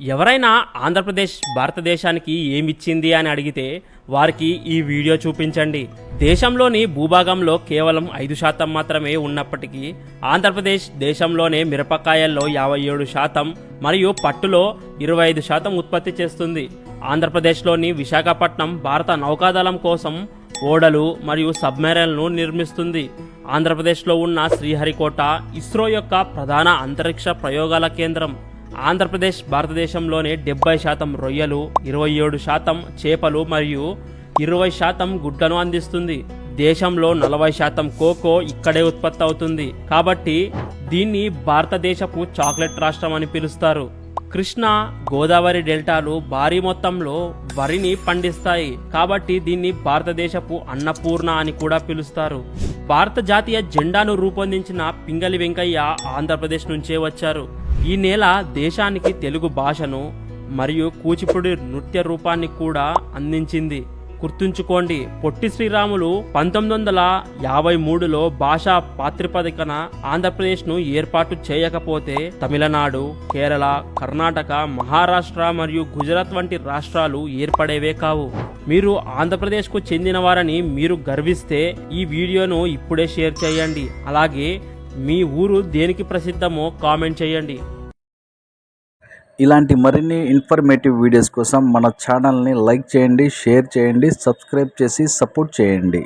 ఎవరైనా ఆంధ్రప్రదేశ్ భారతదేశానికి ఏమిచ్చింది అని అడిగితే వారికి ఈ వీడియో చూపించండి. దేశంలోని భూభాగంలో కేవలం ఐదు శాతం మాత్రమే ఉన్నప్పటికీ ఆంధ్రప్రదేశ్ దేశంలోనే మిరపకాయల్లో యాభై ఏడు శాతం మరియు పట్టులో ఇరవై ఐదు శాతం ఉత్పత్తి చేస్తుంది. ఆంధ్రప్రదేశ్లోని విశాఖపట్నం భారత నౌకాదళం కోసం ఓడలు మరియు సబ్మెరైన్లను నిర్మిస్తుంది. ఆంధ్రప్రదేశ్లో ఉన్న శ్రీహరికోట ఇస్రో యొక్క ప్రధాన అంతరిక్ష ప్రయోగాల కేంద్రం. ఆంధ్రప్రదేశ్ భారతదేశంలోనే డెబ్బై శాతం రొయ్యలు ఇరవై ఏడు శాతం చేపలు మరియు ఇరవై శాతం గుడ్లను అందిస్తుంది. దేశంలో నలభై శాతం కోకో ఇక్కడే ఉత్పత్తి అవుతుంది. కాబట్టి దీన్ని భారతదేశపు చాక్లెట్ రాష్ట్రం అని పిలుస్తారు. కృష్ణా గోదావరి డెల్టాలు భారీ మొత్తంలో వరిని పండిస్తాయి. కాబట్టి దీన్ని భారతదేశపు అన్నపూర్ణ అని కూడా పిలుస్తారు. భారత జాతీయ జెండాను రూపొందించిన పింగళి వెంకయ్య ఆంధ్రప్రదేశ్ నుంచే వచ్చారు. ఈ నేల దేశానికి తెలుగు భాషను మరియు కూచిపూడి నృత్య రూపాన్ని కూడా అందించింది. గుర్తుంచుకోండి పొట్టి శ్రీరాములు పంతొమ్మిది వందల యాభై మూడులో భాషా పాత్రిపదికన ఆంధ్రప్రదేశ్ను ఏర్పాటు చేయకపోతే తమిళనాడు కేరళ కర్ణాటక మహారాష్ట్ర మరియు గుజరాత్ వంటి రాష్ట్రాలు ఏర్పడేవే కావు. మీరు ఆంధ్రప్రదేశ్కు చెందినవారని మీరు గర్విస్తే ఈ వీడియోను ఇప్పుడే షేర్ చేయండి. అలాగే మీ ఊరు దేనికి ప్రసిద్ధమో కామెంట్ చేయండి. ఇలాంటి మరిన్ని ఇన్ఫర్మేటివ్ వీడియోస్ కోసం మన ఛానల్ని లైక్ చేయండి షేర్ చేయండి సబ్స్క్రైబ్ చేసి సపోర్ట్ చేయండి.